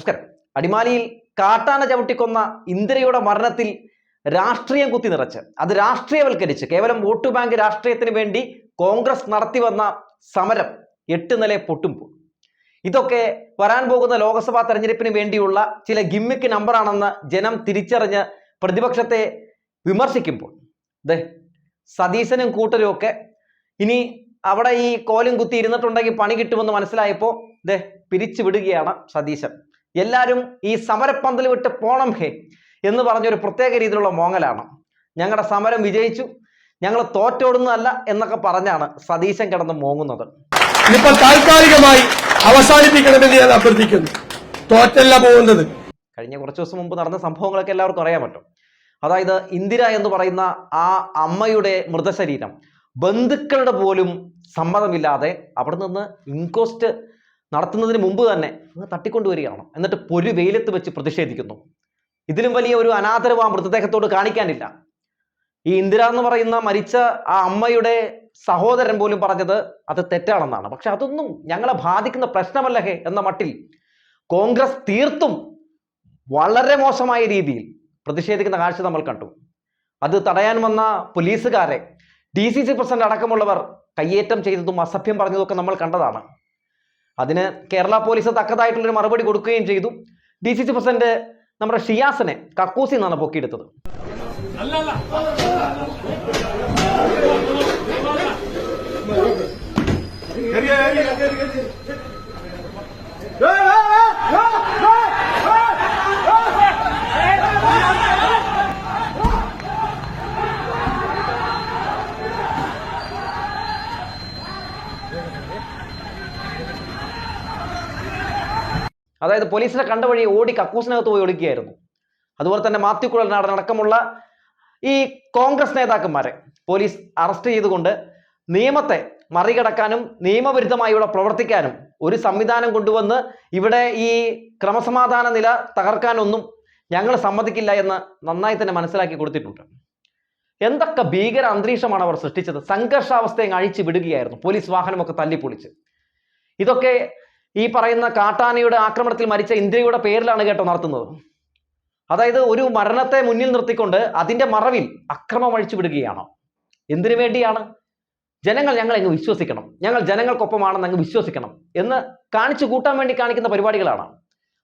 നമസ്കാരം. അടിമാലിയിൽ കാട്ടാന ചവിട്ടിക്കൊന്ന ഇന്ദിരയുടെ മരണത്തിൽ രാഷ്ട്രീയം കുത്തി നിറച്ച്. അത് രാഷ്ട്രീയവൽക്കരിച്ച് കേവലം വോട്ട് ബാങ്ക് രാഷ്ട്രീയത്തിന് വേണ്ടി കോൺഗ്രസ് നടത്തി വന്ന സമരം എട്ട് നില പൊട്ടുമ്പോൾ. ഇതൊക്കെ വരാൻ പോകുന്ന ലോക്സഭാ തെരഞ്ഞെടുപ്പിന് വേണ്ടിയുള്ള ചില ഗിമ്മിക്ക് നമ്പറാണെന്ന് ജനം തിരിച്ചറിഞ്ഞ് പ്രതിപക്ഷത്തെ വിമർശിക്കുമ്പോൾ. ദേ സതീശനും കൂട്ടരും ഒക്കെ ഇനി അവിടെ ഈ കോലും കുത്തി ഇരുന്നിട്ടുണ്ടെങ്കിൽ പണി കിട്ടുമെന്ന് മനസ്സിലായപ്പോൾ ദേ പിരിച്ചുവിടുകയാണ് സതീശൻ. എല്ലാവരും ഈ സമരപ്പന്തൽ വിട്ട് പോണം ഹേ എന്ന് പറഞ്ഞൊരു പ്രത്യേക രീതിയിലുള്ള മോങ്ങലാണ്. ഞങ്ങളുടെ സമരം വിജയിച്ചു. ഞങ്ങൾ തോറ്റോടുന്നതല്ല എന്നൊക്കെ പറഞ്ഞാണ് സതീശൻ കിടന്ന് മോങ്ങുന്നത്. ഇപ്പൊ താൽക്കാലികമായി അവസാനിപ്പിക്കണമെന്ന് ഞാൻ അഭ്യർത്ഥിക്കുന്നു. തോറ്റല്ല പോകുന്നത്. കഴിഞ്ഞ കുറച്ച് ദിവസം മുമ്പ് നടന്ന സംഭവങ്ങളൊക്കെ എല്ലാവർക്കും അറിയാൻ പറ്റും അതായത് ഇന്ദിര എന്ന് പറയുന്ന ആ അമ്മയുടെ മൃതശരീരം ബന്ധുക്കളുടെ പോലും സമ്മതമില്ലാതെ അവിടെ നിന്ന് ഇൻകോസ്റ്റ് നടത്തുന്നതിന് മുമ്പ് തന്നെ അങ്ങ് തട്ടിക്കൊണ്ടുവരികയാണ്. എന്നിട്ട് പൊരു വെയിലത്ത് വെച്ച് പ്രതിഷേധിക്കുന്നു. ഇതിലും വലിയ ഒരു അനാദരവ് ആ മൃതദേഹത്തോട് കാണിക്കാനില്ല. ഈ ഇന്ദിര എന്ന് പറയുന്ന മരിച്ച ആ അമ്മയുടെ സഹോദരൻ പോലും പറഞ്ഞത് അത് തെറ്റാണെന്നാണ്. പക്ഷെ അതൊന്നും ഞങ്ങളെ ബാധിക്കുന്ന പ്രശ്നമല്ല എന്ന മട്ടിൽ കോൺഗ്രസ് തീർത്തും വളരെ മോശമായ രീതിയിൽ പ്രതിഷേധിക്കുന്ന കാഴ്ച നമ്മൾ കണ്ടു. അത് തടയാൻ വന്ന പോലീസുകാരെ ഡി സി സി പ്രസിഡന്റ് അടക്കമുള്ളവർ കയ്യേറ്റം ചെയ്തതും അസഭ്യം പറഞ്ഞതും ഒക്കെ നമ്മൾ കണ്ടതാണ്. അതിന് കേരള പോലീസ് തക്കതായിട്ടുള്ളൊരു മറുപടി കൊടുക്കുകയും ചെയ്തു ഡി സി സി പ്രസിഡന്റ് നമ്മുടെ ഷിയാസിനെ കക്കൂസി നിന്നാണ് പൊക്കിയെടുത്തത് അതായത് പോലീസിനെ കണ്ട വഴി ഓടി കക്കൂസിനകത്ത് പോയി ഒളിക്കുകയായിരുന്നു അതുപോലെ തന്നെ മാത്യു കുഴൽനാടൻ അടക്കമുള്ള ഈ കോൺഗ്രസ് നേതാക്കന്മാരെ പോലീസ് അറസ്റ്റ് ചെയ്തുകൊണ്ട് നിയമത്തെ മറികടക്കാനും നിയമവിരുദ്ധമായി ഇവിടെ പ്രവർത്തിക്കാനും ഒരു സംവിധാനം കൊണ്ടുവന്ന് ഇവിടെ ഈ ക്രമസമാധാന നില തകർക്കാനൊന്നും ഞങ്ങൾ സമ്മതിക്കില്ല എന്ന് നന്നായി തന്നെ മനസ്സിലാക്കി കൊടുത്തിട്ടുണ്ട്. എന്തൊക്കെ ഭീകര അന്തരീക്ഷമാണ് അവർ സൃഷ്ടിച്ചത്? സംഘർഷാവസ്ഥയെ അഴിച്ചു വിടുകയായിരുന്നു. പോലീസ് വാഹനമൊക്കെ തല്ലിപ്പൊളിച്ച്. ഇതൊക്കെ ഈ പറയുന്ന കാട്ടാനയുടെ ആക്രമണത്തിൽ മരിച്ച ഇന്ദ്രിയുടെ പേരിലാണ് കേട്ടോ നടത്തുന്നത്. അതായത് ഒരു മരണത്തെ മുന്നിൽ നിർത്തിക്കൊണ്ട് അതിന്റെ മറവിൽ അക്രമം അഴിച്ചു വിടുകയാണ്. എന്തിനു വേണ്ടിയാണ്? ജനങ്ങൾ ഞങ്ങൾ അങ്ങ് വിശ്വസിക്കണം. ഞങ്ങൾ ജനങ്ങൾക്കൊപ്പമാണെന്ന് അങ്ങ് വിശ്വസിക്കണം എന്ന് കാണിച്ചു കൂട്ടാൻ വേണ്ടി കാണിക്കുന്ന പരിപാടികളാണ്.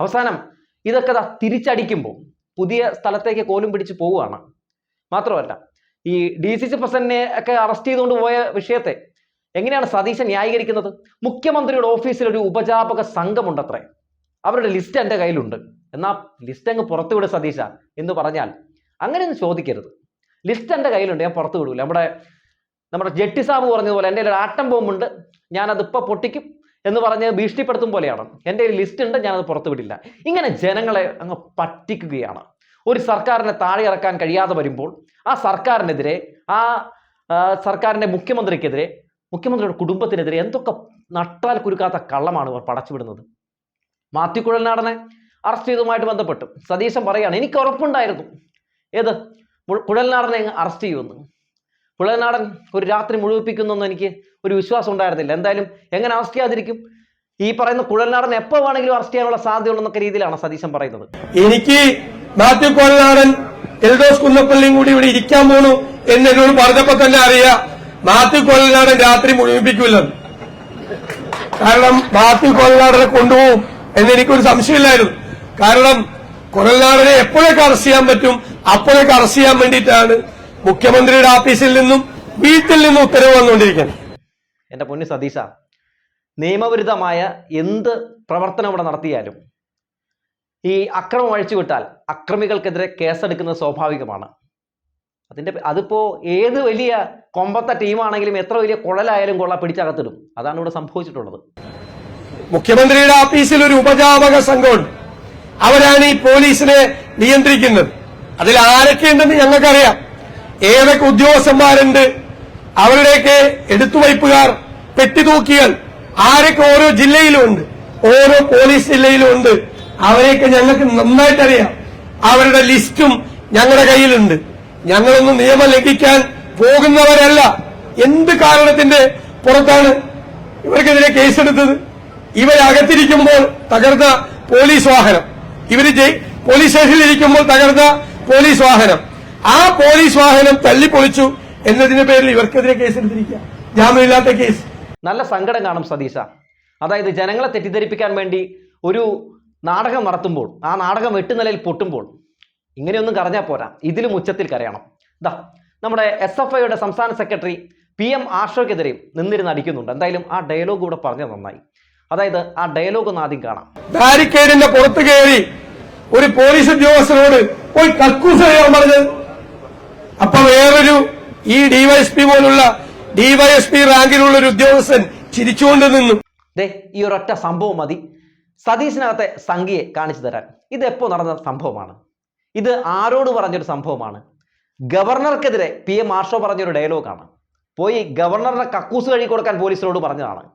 അവസാനം ഇതൊക്കെ തിരിച്ചടിക്കുമ്പോൾ പുതിയ സ്ഥലത്തേക്ക് കോലും പിടിച്ച് പോവുകയാണ്. മാത്രമല്ല ഈ ഡി സി സി പ്രസിഡന്റിനെ ഒക്കെ അറസ്റ്റ് ചെയ്തുകൊണ്ട് പോയ വിഷയത്തെ എങ്ങനെയാണ് സതീശൻ ന്യായീകരിക്കുന്നത്? മുഖ്യമന്ത്രിയുടെ ഓഫീസിൽ ഒരു ഉപജാപക സംഘമുണ്ടത്രേ. അവരുടെ ലിസ്റ്റ് എന്റെ കയ്യിലുണ്ട്. എന്നാ ലിസ്റ്റ് അങ്ങ് പുറത്തു പുറത്തുവിട് സതീശ എന്ന് പറഞ്ഞാൽ അങ്ങനെയൊന്നും ചോദിക്കരുത്. ലിസ്റ്റ് എന്റെ കയ്യിലുണ്ട് ഞാൻ പുറത്തു വിടൂല. നമ്മുടെ നമ്മുടെ ജെട്ടി സാബ് പറഞ്ഞതുപോലെ എന്റെ ഒരു ആട്ടം ബോംബുണ്ട് ഞാനത് ഇപ്പോൾ പൊട്ടിക്കും എന്ന് പറഞ്ഞ് ഭീഷണിപ്പെടുത്തും പോലെയാണ്. എന്റെ ഒരു ലിസ്റ്റ് ഉണ്ട് ഞാനത് പുറത്തു വിടില്ല. ഇങ്ങനെ ജനങ്ങളെ അങ്ങ് പറ്റിക്കുകയാണ്. ഒരു സർക്കാരിനെ താഴെ ഇറക്കാൻ കഴിയാതെ വരുമ്പോൾ ആ സർക്കാരിനെതിരെ ആ, സർക്കാരിന്റെ മുഖ്യമന്ത്രിക്കെതിരെ മുഖ്യമന്ത്രിയുടെ കുടുംബത്തിനെതിരെ എന്തൊക്കെ നട്ടാൽ കുരുക്കാത്ത കള്ളമാണ് ഇവർ പടച്ചുവിടുന്നത്? മാത്യു കുഴൽനാടനെ അറസ്റ്റ് ചെയ്തതുമായിട്ട് ബന്ധപ്പെട്ട് സതീശൻ പറയുകയാണ് എനിക്ക് ഉറപ്പുണ്ടായിരുന്നു. ഏത്? കുഴൽനാടനെ അറസ്റ്റ് ചെയ്യുമെന്ന്. കുഴൽനാടൻ ഒരു രാത്രി മുഴുവിപ്പിക്കുന്നു എനിക്ക് ഒരു വിശ്വാസം ഉണ്ടായിരുന്നില്ല. എന്തായാലും എങ്ങനെ അറസ്റ്റ് ചെയ്യാതിരിക്കും? ഈ പറയുന്ന കുഴൽനാടൻ എപ്പോ വേണമെങ്കിലും അറസ്റ്റ് ചെയ്യാനുള്ള സാധ്യതയുള്ളെന്നൊക്കെ രീതിയിലാണ് സതീശൻ പറയുന്നത്. എനിക്ക് മാത്യു കുഴൽനാടൻ എൽഡോസ് കുന്നപ്പള്ളിയും കൂടി ഇവിടെ ഇരിക്കാൻ പോണു എന്ന് എന്നോട് പറഞ്ഞപ്പോ തന്നെ അറിയാം. മാത്യു കൊല്ലാടൻ രാത്രി മുഴുമിപ്പിക്കില്ലെന്ന് കാരണം മാത്യു കൊല്ലാടനെ കൊണ്ടുപോകും എന്നെനിക്കൊരു സംശയമില്ലായിരുന്നു. കാരണം കൊല്ലാടനെ എപ്പോഴൊക്കെ അറസ്റ്റ് ചെയ്യാൻ പറ്റും അപ്പോഴൊക്കെ അറസ്റ്റ് ചെയ്യാൻ വേണ്ടിയിട്ടാണ് മുഖ്യമന്ത്രിയുടെ ഓഫീസിൽ നിന്നും വീട്ടിൽ നിന്നും ഉത്തരവ് വന്നുകൊണ്ടിരിക്കുന്നത്. എന്റെ പൊന്നു സതീശ നിയമവിരുദ്ധമായ എന്ത് പ്രവർത്തനം ഇവിടെ നടത്തിയാലും ഈ അക്രമം അഴിച്ചുവിട്ടാൽ അക്രമികൾക്കെതിരെ കേസെടുക്കുന്നത് സ്വാഭാവികമാണ്. അതിന്റെ അതിപ്പോൾ ഏത് വലിയ കൊമ്പത്തെ ടീമാണെങ്കിലും എത്ര വലിയ കുഴലായാലും കൊള്ള പിടിച്ചകത്തിടും. അതാണ് ഇവിടെ സംഭവിച്ചിട്ടുള്ളത്. മുഖ്യമന്ത്രിയുടെ ഓഫീസിൽ ഒരു ഉപജാപക സംഘമുണ്ട് അവരാണ് ഈ പോലീസിനെ നിയന്ത്രിക്കുന്നത്. അതിൽ ആരൊക്കെയുണ്ടെന്ന് ഞങ്ങൾക്കറിയാം. ഏതൊക്കെ ഉദ്യോഗസ്ഥന്മാരുണ്ട് അവരുടെയൊക്കെ എടുത്തുവയ്പ്പുകാർ പെട്ടിതൂക്കിയാൽ ആരൊക്കെ ഓരോ ജില്ലയിലും ഉണ്ട് ഓരോ പോലീസ് ജില്ലയിലും ഉണ്ട് അവരെയൊക്കെ ഞങ്ങൾക്ക് നന്നായിട്ടറിയാം. അവരുടെ ലിസ്റ്റും ഞങ്ങളുടെ കയ്യിലുണ്ട്. ഞങ്ങളൊന്നും നിയമം ലംഘിക്കാൻ പോകുന്നവരല്ല. എന്ത് കാരണത്തിന്റെ പുറത്താണ് ഇവർക്കെതിരെ കേസെടുത്തത്? ഇവരകത്തിരിക്കുമ്പോൾ തകർന്ന പോലീസ് വാഹനം. ഇവർ പോലീസ് സ്റ്റേഷനിൽ ഇരിക്കുമ്പോൾ തകർന്ന പോലീസ് വാഹനം. ആ പോലീസ് വാഹനം തല്ലിപ്പൊളിച്ചു എന്നതിന്റെ പേരിൽ ഇവർക്കെതിരെ കേസെടുത്തിരിക്കുക. ജാമ്യമില്ലാത്ത കേസ്. നല്ല സങ്കടം കാണും സതീശ. അതായത് ജനങ്ങളെ തെറ്റിദ്ധരിപ്പിക്കാൻ വേണ്ടി ഒരു നാടകം നടത്തുമ്പോൾ ആ നാടകം വെട്ടുനിലയിൽ പൊട്ടുമ്പോൾ ഇങ്ങനെയൊന്നും കരഞ്ഞാൽ പോരാ. ഇതിലും ഉച്ചത്തിൽ കരയണം. ദാ നമ്മുടെ എസ് എഫ് ഐയുടെ സംസ്ഥാന സെക്രട്ടറി പി എം ആഷോക്കെതിരെയും നിന്നിരുന്ന് അടിക്കുന്നുണ്ട്. എന്തായാലും ആ ഡയലോഗ് ഇവിടെ പറഞ്ഞത് നന്നായി. അതായത് ആ ഡയലോഗ് ഒന്ന് ആദ്യം കാണാം. ബാരിക്കേഡിന്റെ പുറത്ത് കയറി ഒരു പോലീസ് ഉദ്യോഗസ്ഥനോട് പോയി കക്കൂസ് പറഞ്ഞത് അപ്പൊ വേറൊരു ഈ ഡിവൈഎസ്പി പോലുള്ള ഡിവൈഎസ്പി റാങ്കിലുള്ള ഒരു ഉദ്യോഗസ്ഥൻ ചിരിച്ചുകൊണ്ട് നിന്നു. ദേ ഈ ഒരൊറ്റ സംഭവം മതി. സതീശിനകത്തെ സംഖ്യയെ കാണിച്ചു തരാൻ. ഇത് എപ്പോൾ നടന്ന സംഭവമാണ്? ഇത് ആരോട് പറഞ്ഞൊരു സംഭവമാണ്? ഗവർണർക്കെതിരെ പി എ മാർഷോ പറഞ്ഞൊരു ഡയലോഗാണ്. പോയി ഗവർണറിനെ കക്കൂസ് കഴുകി കൊടുക്കാൻ പോലീസിനോട് പറഞ്ഞതാണ്.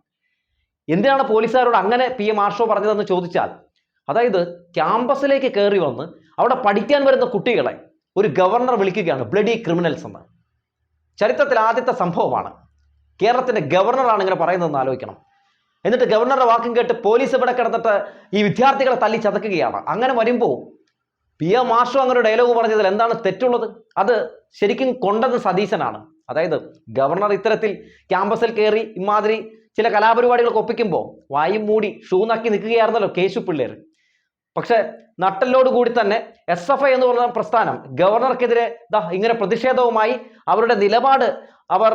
എന്തിനാണ് പോലീസുകാരോട് അങ്ങനെ പി എ മാർഷോ പറഞ്ഞതെന്ന് ചോദിച്ചാൽ അതായത് ക്യാമ്പസിലേക്ക് കയറി വന്ന് അവിടെ പഠിക്കാൻ വരുന്ന കുട്ടികളെ ഒരു ഗവർണർ വിളിക്കുകയാണ് ബ്ലഡി ക്രിമിനൽസ് എന്ന്. ചരിത്രത്തിൽ ആദ്യത്തെ സംഭവമാണ്. കേരളത്തിന്റെ ഗവർണറാണ് ഇങ്ങനെ പറയുന്നതെന്ന് ആലോചിക്കണം. എന്നിട്ട് ഗവർണറുടെ വാക്കും കേട്ട് പോലീസ് ഇവിടെ കിടന്നിട്ട് ഈ വിദ്യാർത്ഥികളെ തല്ലി ചതക്കുകയാണ്. അങ്ങനെ വരുമ്പോൾ പി എം മാഷു അങ്ങനെ ഡയലോഗ് പറഞ്ഞതിൽ എന്താണ് തെറ്റുള്ളത്? അത് ശരിക്കും കൊണ്ടത് സതീശനാണ്. അതായത് ഗവർണർ ഇത്തരത്തിൽ ക്യാമ്പസിൽ കയറി ഇമാതിരി ചില കലാപരിപാടികളൊക്കെ ഒപ്പിക്കുമ്പോൾ വായും മൂടി ഷൂ നക്കി നിൽക്കുകയായിരുന്നല്ലോ കേശു പിള്ളേർ പക്ഷെ കൂടി തന്നെ എസ് എഫ് ഐ എന്ന് പറഞ്ഞ പ്രസ്ഥാനം ഗവർണർക്കെതിരെ ഇങ്ങനെ പ്രതിഷേധവുമായി അവരുടെ നിലപാട് അവർ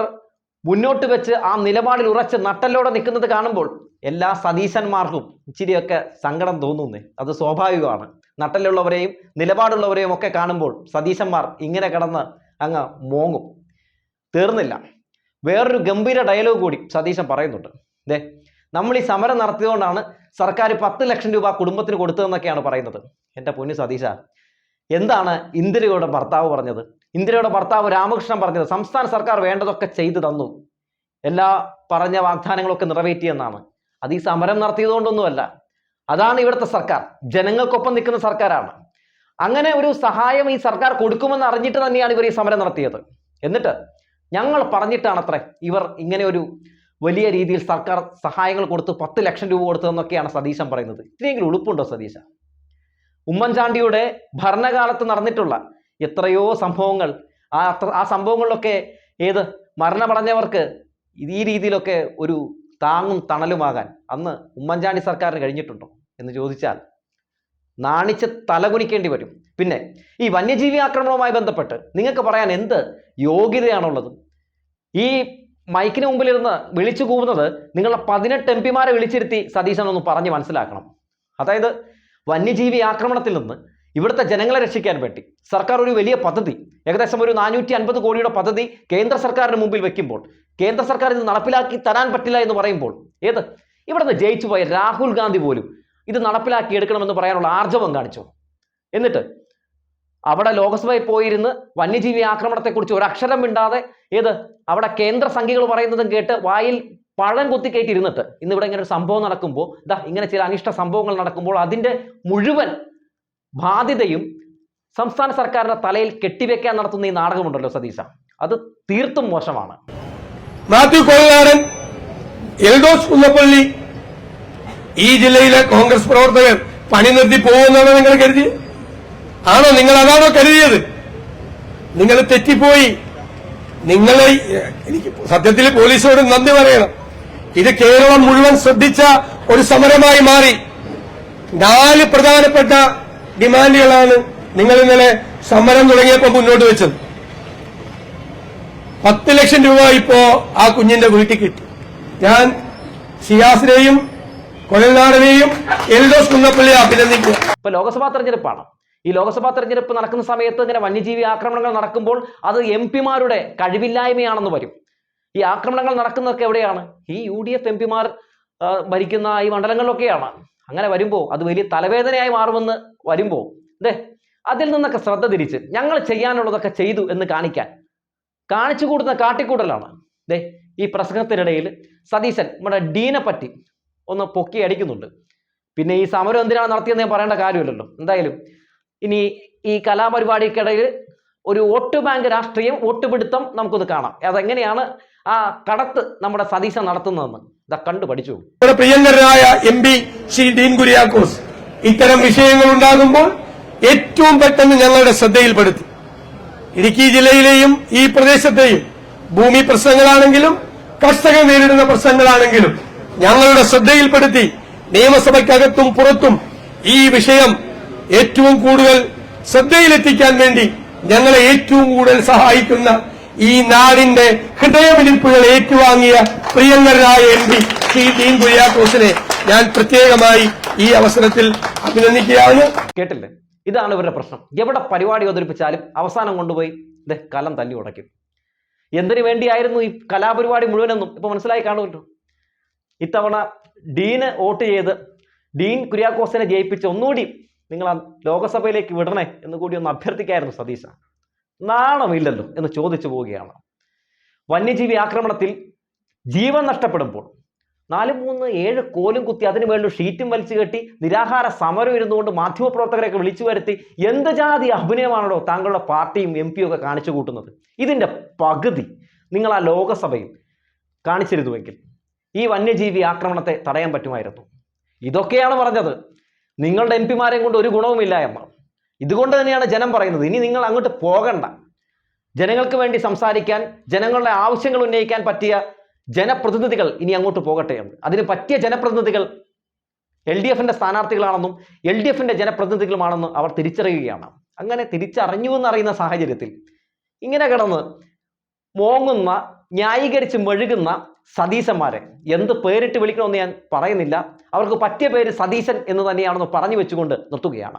മുന്നോട്ട് വെച്ച് ആ നിലപാടിൽ ഉറച്ച് നട്ടലോടെ നിൽക്കുന്നത് കാണുമ്പോൾ എല്ലാ സതീശന്മാർക്കും ഇച്ചിരിയൊക്കെ സങ്കടം തോന്നുന്നേ. അത് സ്വാഭാവികമാണ്. നട്ടലുള്ളവരെയും നിലപാടുള്ളവരെയും ഒക്കെ കാണുമ്പോൾ സതീശന്മാർ ഇങ്ങനെ കിടന്ന് അങ്ങ് മോങ്ങും. തീർന്നില്ല. വേറൊരു ഗംഭീര ഡയലോഗ് കൂടി സതീശൻ പറയുന്നുണ്ട്. ദേ നമ്മൾ ഈ സമരം നടത്തിയതുകൊണ്ടാണ് സർക്കാർ പത്ത് ലക്ഷം രൂപ കുടുംബത്തിന് കൊടുത്തതെന്നൊക്കെയാണ് പറയുന്നത്. എന്റെ പൊന്നു സതീശ എന്താണ് ഇന്ദിരയുടെ ഭർത്താവ് പറഞ്ഞത്? ഇന്ദിരയുടെ ഭർത്താവ് രാമകൃഷ്ണൻ പറഞ്ഞത് സംസ്ഥാന സർക്കാർ വേണ്ടതൊക്കെ ചെയ്തു തന്നു. എല്ലാ പറഞ്ഞ വാഗ്ദാനങ്ങളൊക്കെ നിറവേറ്റിയെന്നാണ് അത് ഈ സമരം നടത്തിയതുകൊണ്ടൊന്നുമല്ല. അതാണ് ഇവിടുത്തെ സർക്കാർ. ജനങ്ങൾക്കൊപ്പം നിൽക്കുന്ന സർക്കാരാണ്. അങ്ങനെ ഒരു സഹായം ഈ സർക്കാർ കൊടുക്കുമെന്ന് അറിഞ്ഞിട്ട് തന്നെയാണ് ഇവർ ഈ സമരം നടത്തിയത്. എന്നിട്ട് ഞങ്ങൾ പറഞ്ഞിട്ടാണത്രേ ഇവർ ഇങ്ങനെ ഒരു വലിയ രീതിയിൽ സർക്കാർ സഹായങ്ങൾ കൊടുത്ത് പത്ത് ലക്ഷം രൂപ കൊടുത്തതെന്നൊക്കെയാണ് സതീശൻ പറയുന്നത്. ഇത്രയെങ്കിലും ഉളുപ്പുണ്ടോ സതീശ? ഉമ്മൻചാണ്ടിയുടെ ഭരണകാലത്ത് നടന്നിട്ടുള്ള എത്രയോ സംഭവങ്ങൾ. ആ ആ സംഭവങ്ങളിലൊക്കെ ഏത് മരണമടഞ്ഞവർക്ക് ഈ രീതിയിലൊക്കെ ഒരു താങ്ങും തണലുമാകാൻ അന്ന് ഉമ്മൻചാണ്ടി സർക്കാരിന് കഴിഞ്ഞിട്ടുണ്ടോ എന്ന് ചോദിച്ചാൽ നാണിച്ച് തലകുനിക്കേണ്ടി വരും. പിന്നെ ഈ വന്യജീവി ആക്രമണവുമായി ബന്ധപ്പെട്ട് നിങ്ങൾക്ക് പറയാൻ എന്ത് യോഗ്യതയാണുള്ളത്? ഈ മൈക്കിന് മുമ്പിലിരുന്ന് വിളിച്ചു കൂവുന്നത് നിങ്ങളുടെ പതിനെട്ട് എം പിമാരെ വിളിച്ചിരുത്തി സതീശൻ ഒന്ന് പറഞ്ഞ് മനസ്സിലാക്കണം. അതായത് വന്യജീവി ആക്രമണത്തിൽ നിന്ന് ഇവിടുത്തെ ജനങ്ങളെ രക്ഷിക്കാൻ വേണ്ടി. സർക്കാർ ഒരു വലിയ പദ്ധതി ഏകദേശം ഒരു നാനൂറ്റി അൻപത് കോടിയുടെ പദ്ധതി കേന്ദ്ര സർക്കാരിന് മുമ്പിൽ വെക്കുമ്പോൾ കേന്ദ്ര സർക്കാർ ഇത് നടപ്പിലാക്കി തരാൻ പറ്റില്ല എന്ന് പറയുമ്പോൾ ഏത്? ഇവിടുന്ന് ജയിച്ചു പോയ രാഹുൽ ഗാന്ധി പോലും ഇത് നടപ്പിലാക്കി എടുക്കണമെന്ന് പറയാനുള്ള ആർജവം കാണിച്ചു? എന്നിട്ട് അവിടെ ലോക്സഭയിൽ പോയിരുന്ന് വന്യജീവി ആക്രമണത്തെക്കുറിച്ച് ഒരു അക്ഷരം മിണ്ടാതെ ഏത്? അവിടെ കേന്ദ്ര സംഖ്യകൾ പറയുന്നതും കേട്ട് വായിൽ പഴം കുത്തി കയറ്റിയിരുന്നിട്ട് ഇന്ന് ഇവിടെ ഇങ്ങനെ ഒരു സംഭവം നടക്കുമ്പോൾ ഇതാ ഇങ്ങനെ ചില അനിഷ്ട സംഭവങ്ങൾ നടക്കുമ്പോൾ അതിന്റെ മുഴുവൻ ബാധ്യതയും സംസ്ഥാന സർക്കാരിന്റെ തലയിൽ കെട്ടിവെക്കാൻ നടത്തുന്ന ഈ നാടകമുണ്ടല്ലോ സതീശ. അത് തീർത്തും മോശമാണ്. മാത്യു കുന്നപ്പള്ളി ഈ ജില്ലയിലെ കോൺഗ്രസ് പ്രവർത്തകർ പണി നിർത്തി പോകുമെന്നാണോ നിങ്ങൾ കരുതി ആണോ നിങ്ങൾ അതാണോ കരുതിയത്? നിങ്ങൾ തെറ്റിപ്പോയി. നിങ്ങളെ എനിക്ക് സത്യത്തിൽ പോലീസോട് നന്ദി പറയണം. ഇത് കേരളം മുഴുവൻ ശ്രദ്ധിച്ച ഒരു സമരമായി മാറി. നാല് പ്രധാനപ്പെട്ട ഡിമാൻഡുകളാണ് നിങ്ങൾ ഇന്നലെ സമരം തുടങ്ങിയപ്പോൾ മുന്നോട്ട് വെച്ചത് പത്ത് ലക്ഷം രൂപ ഇപ്പോ ആ കുഞ്ഞിന്റെ വീട്ടിൽ കിട്ടി. ഞാൻ സിയാസിനെയും കൊലനാടനെയും എൽഡോസ് കുന്നപ്പള്ളിയെ അഭിനന്ദിക്കും ഇപ്പൊ ലോക്സഭാ തെരഞ്ഞെടുപ്പാണ്. ഈ ലോക്സഭാ തെരഞ്ഞെടുപ്പ് നടക്കുന്ന സമയത്ത് ഇങ്ങനെ വന്യജീവി ആക്രമണങ്ങൾ നടക്കുമ്പോൾ അത് എം പിമാരുടെ കഴിവില്ലായ്മയാണെന്ന് വരും. ഈ ആക്രമണങ്ങൾ നടക്കുന്നതൊക്കെ എവിടെയാണ്? ഈ യു ഡി എഫ് എം പിമാർ ഭരിക്കുന്ന ഈ മണ്ഡലങ്ങളിലൊക്കെയാണ്. അങ്ങനെ വരുമ്പോൾ അത് വലിയ തലവേദനയായി മാറുമെന്ന് വരുമ്പോൾ ദേ അതിൽ നിന്നൊക്കെ ശ്രദ്ധ തിരിച്ച് ഞങ്ങൾ ചെയ്യാനുള്ളതൊക്കെ ചെയ്തു എന്ന് കാണിക്കാൻ. കാണിച്ചു കൂടുന്ന കാട്ടിക്കൂട്ടലാണ്. ദേ ഈ പ്രസംഗത്തിനിടയിൽ സതീശൻ നമ്മുടെ ഡീനെ പറ്റി ഒന്ന് പൊക്കി അടിക്കുന്നുണ്ട്. പിന്നെ ഈ സമരം എന്തിനാണ് നടത്തിയെന്ന് ഞാൻ പറയേണ്ട കാര്യമില്ലല്ലോ. എന്തായാലും ഇനി ഈ കലാപരിപാടിക്കിടയിൽ ഒരു വോട്ട് ബാങ്ക് രാഷ്ട്രീയം വോട്ടുപിടുത്തം നമുക്കൊന്ന് കാണാം. അതെങ്ങനെയാണ് ആ കടത്ത് നമ്മുടെ സതീശൻ നടത്തുന്നതെന്ന് ഇതാ കണ്ടു പഠിച്ചു. പ്രിയങ്കരനായ M P Shri Dean Kuriakose. ഇത്തരം വിഷയങ്ങൾ ഉണ്ടാകുമ്പോൾ ഏറ്റവും പെട്ടെന്ന് ഞങ്ങളുടെ ശ്രദ്ധയിൽപ്പെടുത്തി. ഇടുക്കി ജില്ലയിലെയും ഈ പ്രദേശത്തെയും ഭൂമി പ്രശ്നങ്ങളാണെങ്കിലും കർഷകർ നേരിടുന്ന പ്രശ്നങ്ങളാണെങ്കിലും ഞങ്ങളുടെ ശ്രദ്ധയിൽപ്പെടുത്തി നിയമസഭയ്ക്കകത്തും പുറത്തും ഈ വിഷയം ഏറ്റവും കൂടുതൽ ശ്രദ്ധയിലെത്തിക്കാൻ വേണ്ടി ഞങ്ങളെ ഏറ്റവും കൂടുതൽ സഹായിക്കുന്ന ഈ നാടിന്റെ ഹൃദയമിടിപ്പുകൾ ഏറ്റുവാങ്ങിയ പ്രിയങ്കരനായ എം പി ശ്രീ ഡീൻ കുര്യാക്കോസിനെ ഞാൻ പ്രത്യേകമായി ഈ അവസരത്തിൽ അഭിനന്ദിക്കുകയാണ്. കേട്ടില്ലേ? ഇതാണ് ഇവരുടെ പ്രശ്നം. എവിടെ പരിപാടി അവതരിപ്പിച്ചാലും അവസാനം കൊണ്ടുപോയി ദേ കലം തല്ലി ഉടയ്ക്കും. എന്തിനു വേണ്ടിയായിരുന്നു ഈ കലാപരിപാടി മുഴുവനെന്നും ഇപ്പൊ മനസ്സിലായി കാണുമല്ലോ. ഇത്തവണ ഡീന് വോട്ട് ചെയ്ത് ഡീൻ കുര്യാക്കോസിനെ ജയിപ്പിച്ച് ഒന്നുകൂടി നിങ്ങൾ ആ ലോകസഭയിലേക്ക് വിടണേ എന്ന് കൂടി ഒന്ന് അഭ്യർത്ഥിക്കായിരുന്നു സതീശ. നാണമില്ലല്ലോ എന്ന് ചോദിച്ചു പോവുകയാണ്. വന്യജീവി ആക്രമണത്തിൽ ജീവൻ നഷ്ടപ്പെടുമ്പോൾ നാല് മൂന്ന് ഏഴ് കോലും കുത്തി അതിന് മേളിൽ ഷീറ്റും വലിച്ചു കെട്ടി നിരാഹാര സമരം ഇരുന്നുകൊണ്ട് മാധ്യമപ്രവർത്തകരെയൊക്കെ വിളിച്ചു വരുത്തി എന്ത് ജാതി അഭിനയമാണല്ലോ താങ്കളുടെ പാർട്ടിയും എം പിയും ഒക്കെ കാണിച്ചു കൂട്ടുന്നത്? ഇതിന്റെ പകുതി നിങ്ങൾ ആ ലോകസഭയിൽ കാണിച്ചിരുന്നുവെങ്കിൽ ഈ വന്യജീവി ആക്രമണത്തെ തടയാൻ പറ്റുമായിരുന്നു. ഇതൊക്കെയാണ് പറഞ്ഞത്. നിങ്ങളുടെ എം പിമാരെയും കൊണ്ട് ഒരു ഗുണവുമില്ല എന്ന്. ഇതുകൊണ്ട് തന്നെയാണ് ജനം പറയുന്നത്. ഇനി നിങ്ങൾ അങ്ങോട്ട് പോകണ്ട. ജനങ്ങൾക്ക് വേണ്ടി സംസാരിക്കാൻ ജനങ്ങളുടെ ആവശ്യങ്ങൾ ഉന്നയിക്കാൻ പറ്റിയ ജനപ്രതിനിധികൾ ഇനി അങ്ങോട്ട് പോകട്ടെ എന്ന്. അതിന് പറ്റിയ ജനപ്രതിനിധികൾ എൽ ഡി എഫിന്റെ സ്ഥാനാർത്ഥികളാണെന്നും എൽ ഡി എഫിന്റെ ജനപ്രതിനിധികളുമാണെന്നും അവർ തിരിച്ചറിയുകയാണ്. അങ്ങനെ തിരിച്ചറിഞ്ഞു എന്നറിയുന്ന സാഹചര്യത്തിൽ ഇങ്ങനെ കിടന്ന് മോങ്ങുന്ന ന്യായീകരിച്ച് മെഴുകുന്ന സതീശന്മാരെ എന്ത് പേരിട്ട് വിളിക്കണമെന്ന് ഞാൻ പറയുന്നില്ല. അവർക്ക് പറ്റിയ പേര് സതീശൻ എന്ന് തന്നെയാണെന്ന് പറഞ്ഞു വെച്ചുകൊണ്ട് നിർത്തുകയാണ്.